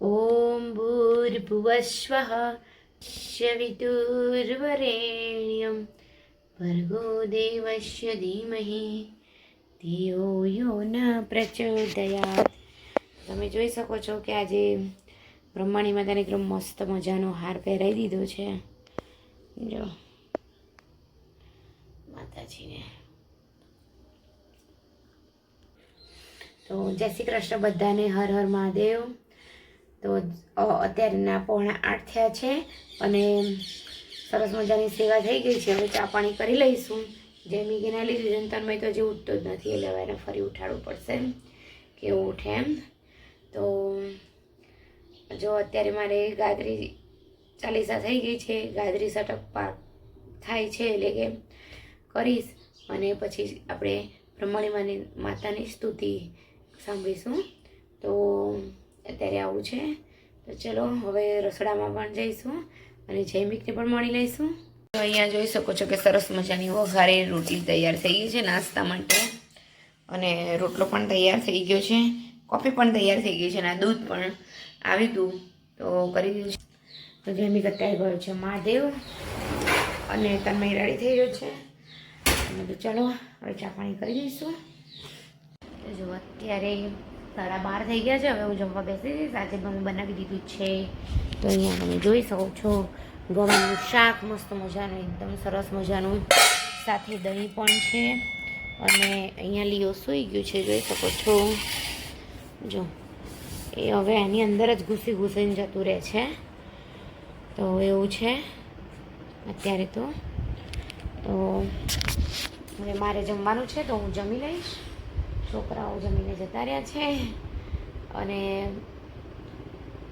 ॐ भूर्भुवस्वः शवितुर्वरेण्यं भर्गो देवस्य धीमहि ધિયો યો ન પ્રચોદયાત તમે જોઈ શકો છો કે આજે બ્રહ્માણી માતાને એકદમ મસ્ત મજાનો હાર પહેરાવી દીધો છે જો માતાજીને તો જય શ્રી કૃષ્ણ બધાને હર હર મહાદેવ તો અત્યારે અત્યારના પહોણા આઠ થયા છે અને સરસ મજાની સેવા થઈ ગઈ છે. હવે ચા પાણી કરી લઈશું. જેમી કે ના લીધું જંતરમય તો હજી ઉઠતો જ નથી, એટલે હવે એને ફરી ઉઠાડવું પડશે. કે ઉઠે એમ? તો જો અત્યારે મારે ગાદરી ચાલીસા થઈ ગઈ છે. ગાદરી સટક પાક થાય છે એટલે કે કરીશ. અને પછી આપણે બ્રહ્મણીમાની માતાની સ્તુતિ સાંભળીશું. આવું છે. તો ચલો, હવે રસોડામાં પણ જઈશું અને જૈમિકને પણ મળી લઈશું. તો અહીંયા જોઈ શકો છો કે સરસ મજાની વઘારે રોટલી તૈયાર થઈ ગઈ છે નાસ્તા માટે. અને રોટલો પણ તૈયાર થઈ ગયો છે. કોફી પણ તૈયાર થઈ ગઈ છે અને દૂધ પણ આવ્યું હતું તો કરી દીધું છે. તો જૈમિક અત્યારે ગયો છે મહાદેવ. અને તન્મય રેડી થઈ ગયો છે? તો ચલો, હવે ચા પાણી કરી દઈશું. જો અત્યારે સાડા બાર થઈ ગયા છે. હવે હું જમવા બેસી સાથે પણ બનાવી દીધું છે. તો અહીંયા તમે જોઈ શકો છો. ગવાનું શાક, મસ્ત મજાનું, એકદમ સરસ મજાનું. સાથે દહીં પણ છે. અને અહીંયા લીઓ સૂઈ ગયું છે. જોઈ શકો છો. જો, એ હવે એની અંદર જ ઘૂસી ઘૂસીને જતું રહે છે. તો એવું છે. અત્યારે તો તો હવે મારે જમવાનું છે, તો હું જમી લઈશ. છોકરાઓ જમીને જતા રહ્યા છે. અને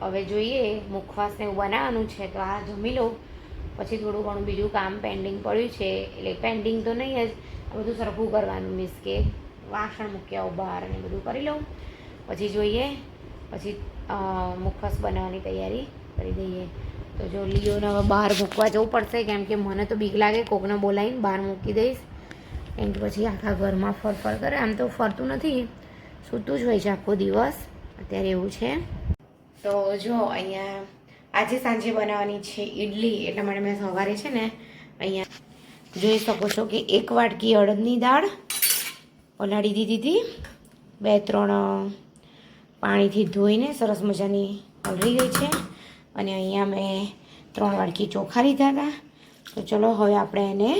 હવે જોઈએ મુખવાસને એવું બનાવવાનું છે તો આ જમી લઉં. પછી થોડું ઘણું બીજું કામ પેન્ડિંગ પડ્યું છે. એટલે પેન્ડિંગ તો નહીં જ, આ બધું સરખું કરવાનું મીન્સ કે વાસણ મૂક્યા બહાર અને બધું કરી લઉં. પછી જોઈએ, પછી મુખવાસ બનાવવાની તૈયારી કરી દઈએ. તો જો લીઓને હવે બહાર મૂકવા જવું પડશે, કેમ કે મને તો બીક લાગે, કોકને બોલાવીને બહાર મૂકી દઈશ. કેમ કે પછી આખા ઘરમાં ફરફર કરે. આમ તો ફરતું નથી. સૂતું જ હોય છે આખો દિવસ. અત્યારે એવું છે. તો જો, અહીંયા આજે સાંજે બનાવવાની છે ઈડલી, એટલા માટે મેં સવારે છે ને અહીંયા જોઈ શકો છો કે એક વાટકી અડદની દાળ પલાળી દીધી હતી. બે, ત્રણ પાણીથી ધોઈને સરસ મજાની પલળી ગઈ છે. અને અહીંયા મેં ત્રણ વાટકી ચોખા લીધા હતા. તો ચલો, હવે આપણે એને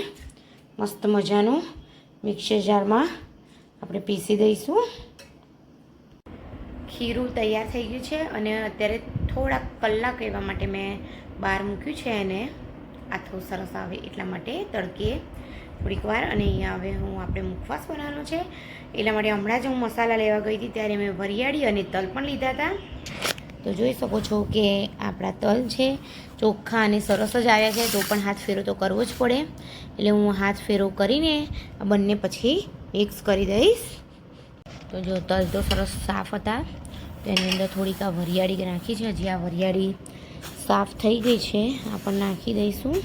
મસ્ત મજાનું મિક્સર જારમાં આપણે પીસી દઈશું. ખીરું તૈયાર થઈ ગયું છે અને અત્યારે થોડાક કલાક એવા માટે મેં બહાર મૂક્યું છે એને આથો સરસ આવે એટલા માટે તડકે થોડીક વાર અને અહીંયા હવે હું આપણે મુખવાસ બનાવવાનો છે. એટલા માટે હમણાં જ હું મસાલા લેવા ગઈ હતી ત્યારે મેં વરિયાળી અને તલ પણ લીધા હતા. તો જોઈ શકો છો કે આપણા તલ છે, ચોખ્ખા અને સરસ જ આવ્યા છે. તો પણ હાથ ફેરો તો કરવો જ પડે. એટલે હું હાથ ફેરો કરીને આ બંને પછી મિક્સ કરી દઈશ. તો જો તલ તો સરસ સાફ હતા. તો એની અંદર થોડીક આ વરિયાળી નાખી છે. હજી આ વરિયાળી સાફ થઈ ગઈ છે. આ પણ નાખી દઈશું.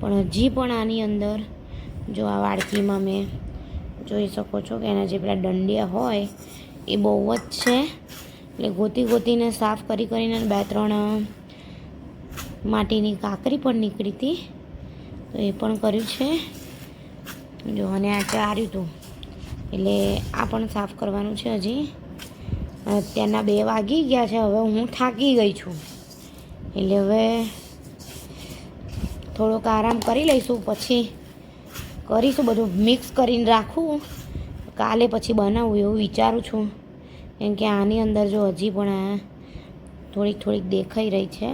પણ હજી પણ આની અંદર જો આ વાડકીમાં મેં જોઈ શકો છો કે એના જે પેલા દંડિયા હોય એ બહુ જ છે. એટલે ગોતી ગોતીને સાફ કરી કરીને બે ત્રણ માટીની કાકરી પણ નીકળી હતી. તો એ પણ કર્યું છે. જો, અને આ ચાર્યું હતું એટલે આ પણ સાફ કરવાનું છે હજી. અત્યારના બે વાગી ગયા છે, હવે હું થાકી ગઈ છું. એટલે હવે થોડોક આરામ કરી લઈશું, પછી કરીશું બધું મિક્સ કરીને રાખું. કાલે પછી બનાવું એવું વિચારું છું. કેમ કે આની અંદર જો હજી પણ થોડીક થોડીક દેખાઈ રહી છે,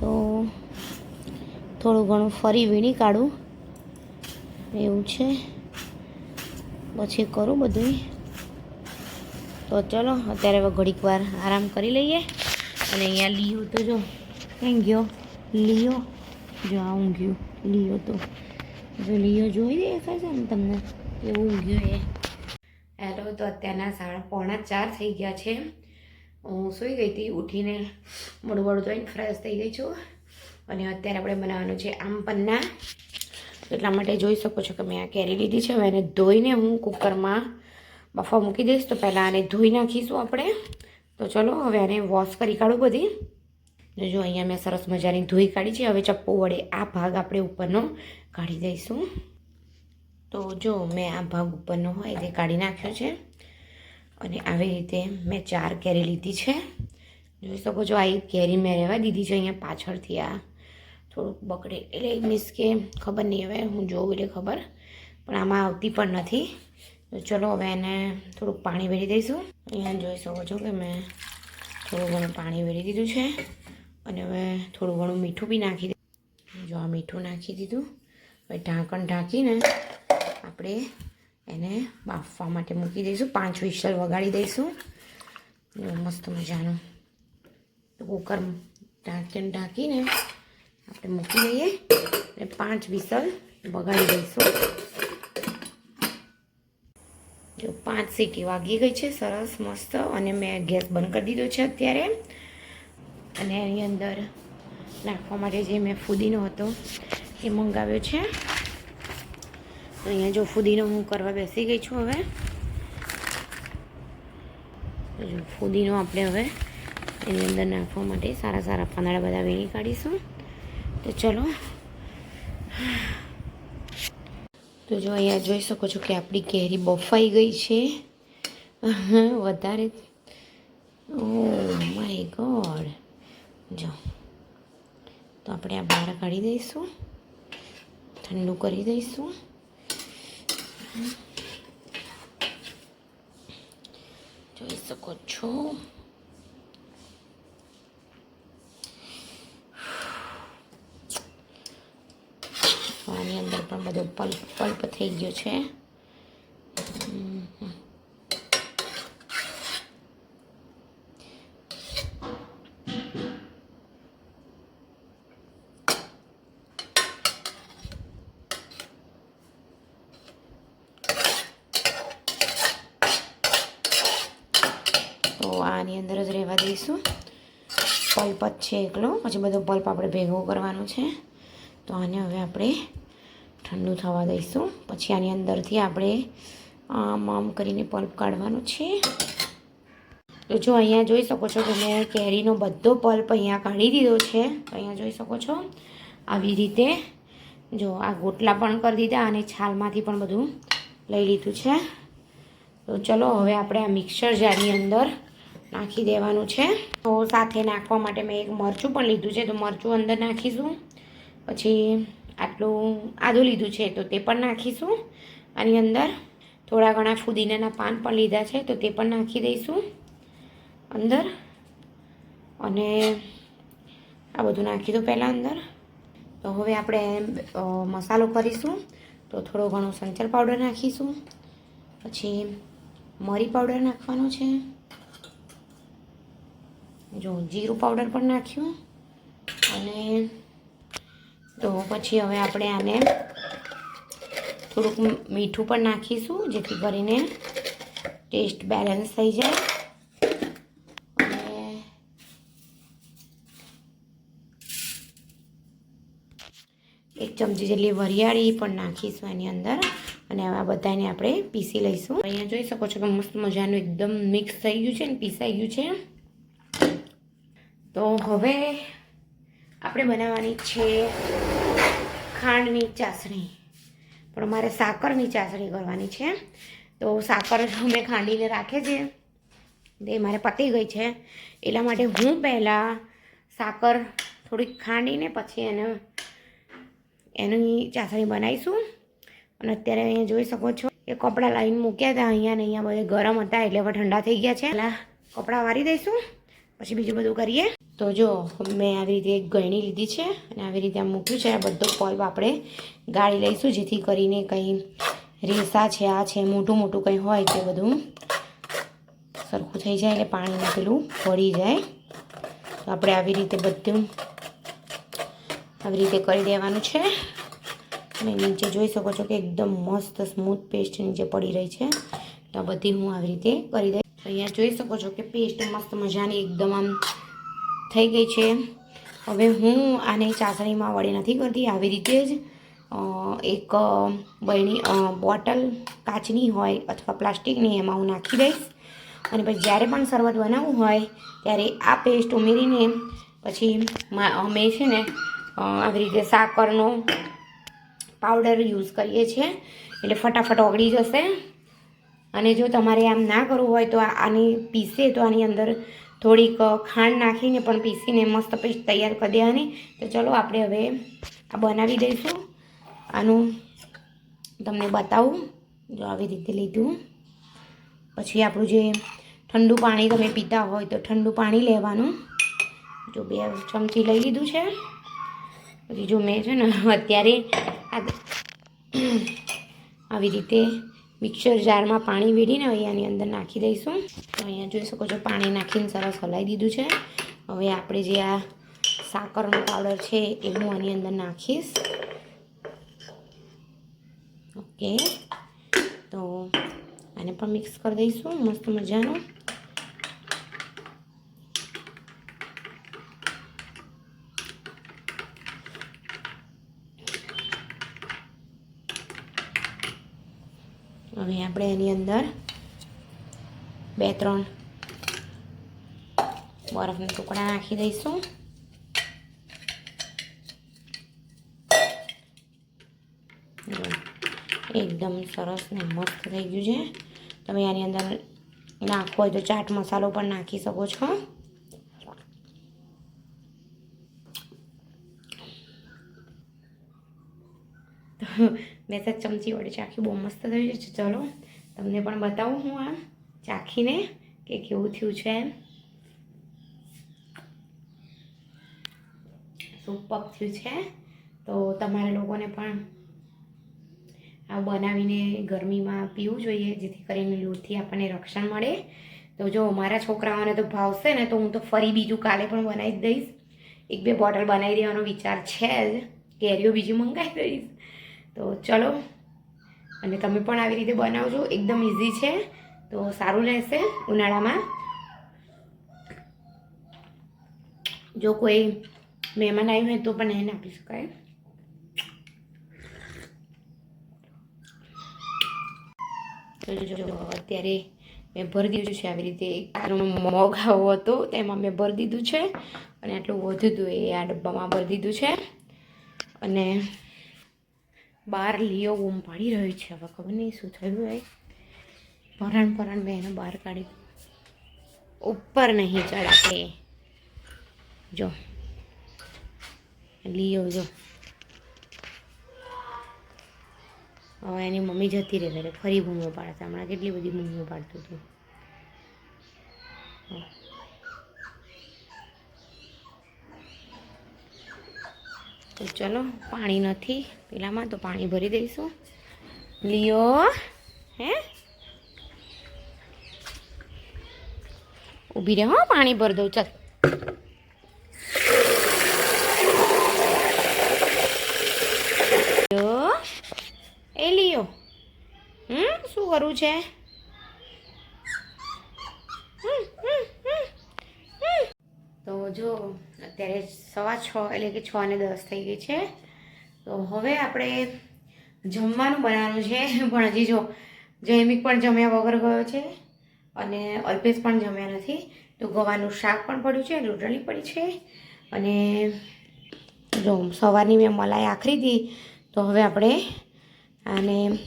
તો થોડું ઘણું ફરી વીણી કાઢું. એવું છે. પછી કરું બધું તો ચલો, અત્યારે હવે ઘડીક વાર આરામ કરી લઈએ. અને અહીંયા લીયો તો જો ક્યાં ગયો? લીયો? જો આ ઊંઘ્યું. લીયો તો. જો લીયો જોઈ દેખાય છે ને તમને? એવું ઊંઘ્યું એ. હેલો, તો અત્યારના સાડા પોણા ચાર થઈ ગયા છે. હું સૂઈ ગઈ હતી, ઉઠીને મોડું મોડું ધોઈને ફ્રેશ થઈ ગઈ છું. અને અત્યારે આપણે બનાવવાનું છે આમ પન્ના. એટલા માટે જોઈ શકો છો કે મેં આ કેરી લીધી છે. હવે એને ધોઈને હું કુકરમાં બફા મૂકી દઈશ. તો પહેલાં આને ધોઈ નાખીશું આપણે. તો ચલો, હવે આને વોશ કરી કાઢું બધી. જો અહીંયા મેં સરસ મજાની ધોઈ કાઢી છે. હવે ચપ્પુ વડે આ ભાગ આપણે ઉપરનો કાઢી દઈશું. તો જો મેં આ ભાગ ઉપરનો હોય તે કાઢી નાખ્યો છે. અને આવી રીતે મેં ચાર કેરી લીધી છે. જોઈ શકો છો, આ એક કેરી મેં રહેવા દીધી છે અહીંયા પાછળથી આ થોડુંક બગડે. એટલે મીન્સ કે ખબર નહીં હવે હું જોઉં એટલે ખબર, પણ આમાં આવતી પણ નથી. તો ચલો હવે એને થોડુંક પાણી વેરી દઈશું. અહીંયા જોઈ શકો છો કે મેં થોડું ઘણું પાણી વેરી દીધું છે. અને હવે થોડું ઘણું મીઠું બી નાખી દીધું જો આ મીઠું નાખી દીધું. હવે ઢાંકણ ઢાંકીને આપણે એને બાફવા માટે મૂકી દઈશું. પાંચ વિસલ વગાડી દઈશું. મસ્ત મજાનું કુકર ઢાંકીને ઢાંકીને આપણે મૂકી દઈએ. અને પાંચ વિસલ વગાડી દઈશું. જો પાંચ સીટી વાગી ગઈ છે, સરસ, મસ્ત. અને મેં ગેસ બંધ કરી દીધો છે અત્યારે. અને એની અંદર નાખવા માટે જે મેં ફુદીનો હતો એ મંગાવ્યો છે. તો અહીંયા જો ફુદીનો હું કરવા બેસી ગઈ છું હવે. જો ફુદીનો આપણે હવે એની અંદર નાખવા માટે સારા સારા પાંદડા બધા વીણી કાઢીશું. તો ચલો. તો જો અહીંયા જોઈ શકો છો કે આપણી કેરી બફાઈ ગઈ છે. વધારે. ઓ માય ગોડ જો. તો આપણે આ બહાર કાઢી દઈશું. ઠંડુ કરી દઈશું. જોઈ શકો છો. આની અંદર પણ બધો પલ્પ પલ્પ થઈ ગયો છે તો આની અંદર જ રહેવા દઈશું પલ્પ છે એકલો, પછી બધો પલ્પ આપણે ભેગો કરવાનો છે. તો આને હવે આપણે ઠંડુ થવા દઈશું. પછી આની અંદરથી આપણે આમ આમ કરીને પલ્પ કાઢવાનો છે. તો જો અહીંયા જોઈ શકો છો કે મેં કેરીનો બધો પલ્પ અહીંયા કાઢી દીધો છે. તો અહીંયા જોઈ શકો છો, આવી રીતે જો આ ગોટલા પણ કરી દીધા અને છાલમાંથી પણ બધું લઈ લીધું છે. તો ચલો હવે આપણે આ મિક્સર જારની અંદર નાખી દેવાનું છે. તો સાથે નાખવા માટે મેં એક મરચું પણ લીધું છે, તો મરચું અંદર નાખીશું. પછી આટલું આદું લીધું છે, તો તે પણ નાખીશું. આની અંદર થોડા ઘણા ફુદીનાના પાન પણ લીધા છે, તો તે પણ નાખી દઈશું. અંદર અને આ બધું નાખી દો પહેલાં અંદર. તો હવે આપણે મસાલો કરીશું. તો થોડો ઘણો સંચર પાવડર નાખીશું. પછી મરી પાવડર નાખવાનો છે. જો જીરું પાવડર પણ નાખ્યું અને તો પછી હવે આપણે આને થોડુંક મીઠું પણ નાખીશું, જેથી કરીને ટેસ્ટ બેલેન્સ થઈ જાય. અને એક ચમચી જેટલી વરિયાળી પણ નાખીશું એની અંદર અને આ બધાને આપણે પીસી લઈશું. અહીંયા જોઈ શકો છો કે મસ્ત મજાનું એકદમ મિક્સ થઈ ગયું છે ને પીસાઈ ગયું છે. તો હવે આપણે બનાવવાની છે ખાંડની ચાસણી. પણ મારે સાકરની ચાસણી કરવાની છે. તો સાકર મેં ખાંડીને રાખે છે. તે મારે પતી ગઈ છે. એટલા માટે હું પહેલાં સાકર થોડીક ખાંડીને પછી એને એની ચાસણી બનાવીશું. અને અત્યારે અહીંયા જોઈ શકો છો કે કપડાં લાવીને મૂક્યા હતા. અહીંયા ને અહીંયા બધે ગરમ હતા એટલે હવે ઠંડા થઈ ગયા છે. પહેલાં કપડાં વારી દઈશું. પછી બીજું બધું કરીએ. તો જો, મેં આવી રીતે ગણી લીધી છે અને આવી રીતે આમ મૂક્યું છે. આ બધો પલ્પ આપણે ગાળી લઈશું, જેથી કરીને કંઈ રેસા છે, આ છે, મોટું મોટું કંઈ હોય તે બધું સરખું થઈ જાય એટલે પાણીમાં પેલું પડી જાય. તો આપણે આવી રીતે બધું આવી રીતે કરી દેવાનું છે. અને નીચે જોઈ શકો છો કે એકદમ મસ્ત સ્મૂથ પેસ્ટ નીચે પડી રહી છે. તો બધી હું આવી રીતે કરી દઈશ. અહીંયા જોઈ શકો છો કે પેસ્ટ મસ્ત મજાની એકદમ આમ થઈ ગઈ છે. હવે હું આને ચાસણીમાં વડે નથી કરતી આવી રીતે જ એક અ, બોટલ કાચની હોય અથવા પ્લાસ્ટિકની એમાં હું નાખી દઈશ. અને પછી જ્યારે પણ શરબત બનાવવું હોય ત્યારે આ પેસ્ટ ઉમેરીને પછી અમે છે ને આવી રીતે સાકરનો પાવડર યુઝ કરીએ છીએ. એટલે ફટાફટ ઓગળી જશે. અને જો તમારે આમ ના કરવું હોય તો આની પીસે તો આની અંદર થોડીક ખાંડ નાખીને પણ પીસીને મસ્ત પેસ્ટ તૈયાર કરી દેવાની. તો ચલો આપણે હવે આ બનાવી દઈશું. આનું તમને બતાવું. જો આવી રીતે લીધું. પછી આપણું જે ઠંડુ પાણી તમે પીતા હોય તો ઠંડુ પાણી લેવાનું. જો બે ચમચી લઈ લીધું છે. પછી જો મેં છે ને અત્યારે આ આવી રીતે મિક્સર જારમાં પાણી વેડીને અહીંયાની અંદર નાખી દઈશું. તો અહીંયા જોઈ શકો છો, પાણી નાખીને સરસ હલાવી દીધું છે. હવે આપણે જે આ સાકરનો પાવડર છે એ હું આની અંદર નાખીશ. ઓકે. તો આને પણ મિક્સ કરી દઈશું, મસ્ત મજાનું હવે આપણે એની અંદર. બે, ત્રણ. બરફના ટુકડા નાખી દઈશું. એકદમ સરસ ને મસ્ત થઈ ગયું છે. તમે આની અંદર નાખવો હોય તો ચાટ મસાલો પણ નાખી શકો છો. બે, સાત ચમચી વડે ચાખ્યું બહુ મસ્ત થયું છે. ચલો. તમને પણ બતાવું હું આ ચાખીને કે કેવું થયું છે એમ. સુપક થયું છે. તો તમારા લોકોને પણ આ બનાવીને ગરમીમાં પીવું જોઈએ, જેથી કરીને લૂથી આપણને રક્ષણ મળે. તો જો મારા છોકરાઓને તો ભાવશે ને, તો હું તો ફરી બીજું કાલે પણ બનાવી દઈશ. એક બે બોટલ બનાવી દેવાનો વિચાર છે જ. કેરીઓ બીજી મંગાવી દઈશ. તો ચલો અને તમે પણ આવી રીતે બનાવજો. એકદમ ઇઝી છે. તો સારું રહેશે ઉનાળામાં. જો કોઈ મહેમાન આવ્યું હોય તો પણ એને આપી શકાય. અત્યારે મેં ભરી દીધું છે આવી રીતે. એક મગ આવો હતો, તેમાં મેં ભરી દીધું છે. અને આટલું વધુ હતું એ આ ડબ્બામાં ભરી દીધું છે. અને બહાર લીઓ બૂમ પાડી રહ્યું છે. હવે ખબર નહીં શું થયું હોય. પરણ પરણ મેં એને બહાર કાઢી ઉપર નહીં ચડાશે જો. લીઓ જો. હવે એની મમ્મી જતી રહે, ફરી બૂમો પાડશે હમણાં કેટલી બધી બૂમો પાડતું હતું. ચલો, પાણી નથી. પેલામાં તો પાણી ભરી દઈશું. લિયો, હે? ઊભી રહે હો, પાણી ભરી દઉં, ચાલ. એ લિયો. હમ, શું કરવું છે? હમ. તો જો, અત્યારે સવા છ એટલે કે છ અને દસ થઈ ગઈ છે. તો હવે આપણે જમવાનું બનાવવાનું છે. પણ હજી જો જૈમિક પણ જમ્યા વગર ગયો છે અને અલ્પેશ પણ જમ્યા નથી. તો ગવાનું શાક પણ પડ્યું છે, રોટલી પડી છે. અને જો, સવારની મેં મલાઈ આખરી હતી તો હવે આપણે આને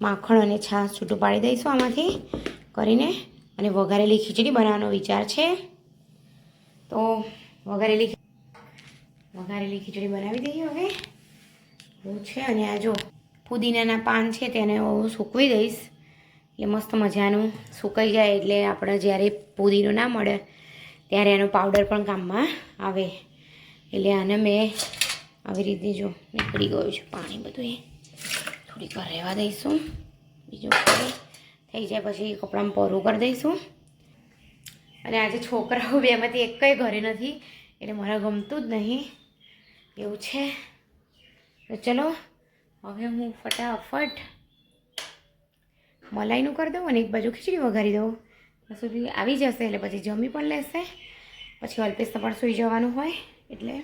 માખણ અને છાશ છૂટું પાડી દઈશું આમાંથી કરીને. અને વઘારેલી ખીચડી બનાવવાનો વિચાર છે. તો વઘારેલી વઘારેલી ખીચડી બનાવી દઈએ હવે. એવું છે અને આ જો પુદીનાના પાન છે તેને હું સૂકવી દઈશ. એટલે મસ્ત મજાનું સુકાઈ જાય એટલે આપણે જ્યારે પુદીનો ના મળે ત્યારે એનો પાવડર પણ કામમાં આવે. એટલે આને મેં આવી રીતે જો નીકળી ગયું છે પાણી બધું એ. થોડીક રહેવા દઈશું. બીજું થઈ જાય પછી કપડામાં પોરું કરી દઈશું. અને આજે છોકરાઓ બેમાંથી એક કંઈ ઘરે નથી, એટલે મારા ગમતું જ નહીં. એવું છે. તો ચલો, હવે હું ફટાફટ મલાઈનું કરી દઉં અને એક બાજુ ખીચડી વઘારી દઉં. સુધી આવી જશે, એટલે પછી જમી પણ લેશે. પછી અલ્પેશને પણ સૂઈ જવાનું હોય, એટલે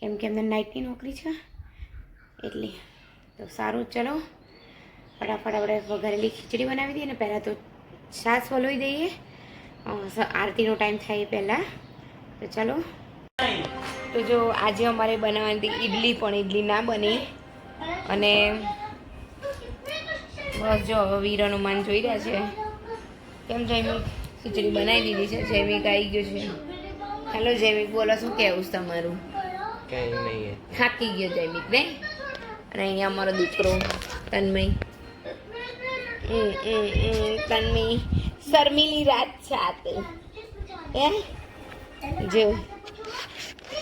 કેમ કે એમને નાઇટની નોકરી છે. એટલે તો સારું, ચલો. ફટાફટ આપણે વઘારેલી ખીચડી બનાવી દઈએ અને પહેલાં તો છાશ વલોઈ દઈએ. આરતીનો ટાઈમ થાય એ પહેલાં. તો ચાલો. તો જો આજે અમારે બનાવવાની ઈડલી પણ ઈડલી ના બની. અને બસ જો વીર વીરાનું માન જોઈ રહ્યા છે. કેમ જૈમિક ખીચડી બનાવી દીધી છે? જૈમિક આવી ગયો છે. હેલો જૈમિક બોલો શું કહેવું છે તમારું? કઈ નહીં થાકી ગયો જૈમિક ને અને અહીંયા અમારો દીકરો તન્મય. તન્મય. શર્મિલી રાત છાત એ જો.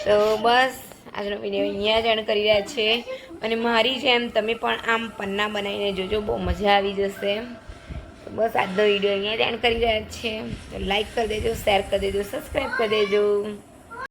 તો બસ, આજનો વીડિયો અહીંયા જ કરી રહ્યા છે. અને મારી જેમ તમે પણ આમ પન્ના બનાવીને જોજો, બહુ મજા આવી જશે. તો બસ, આજનો વીડિયો અહીંયા જ એન્ડ કરી રહ્યા છે. લાઈક કરી દેજો શેર કરી દેજો સબસ્ક્રાઈબ કરી દેજો.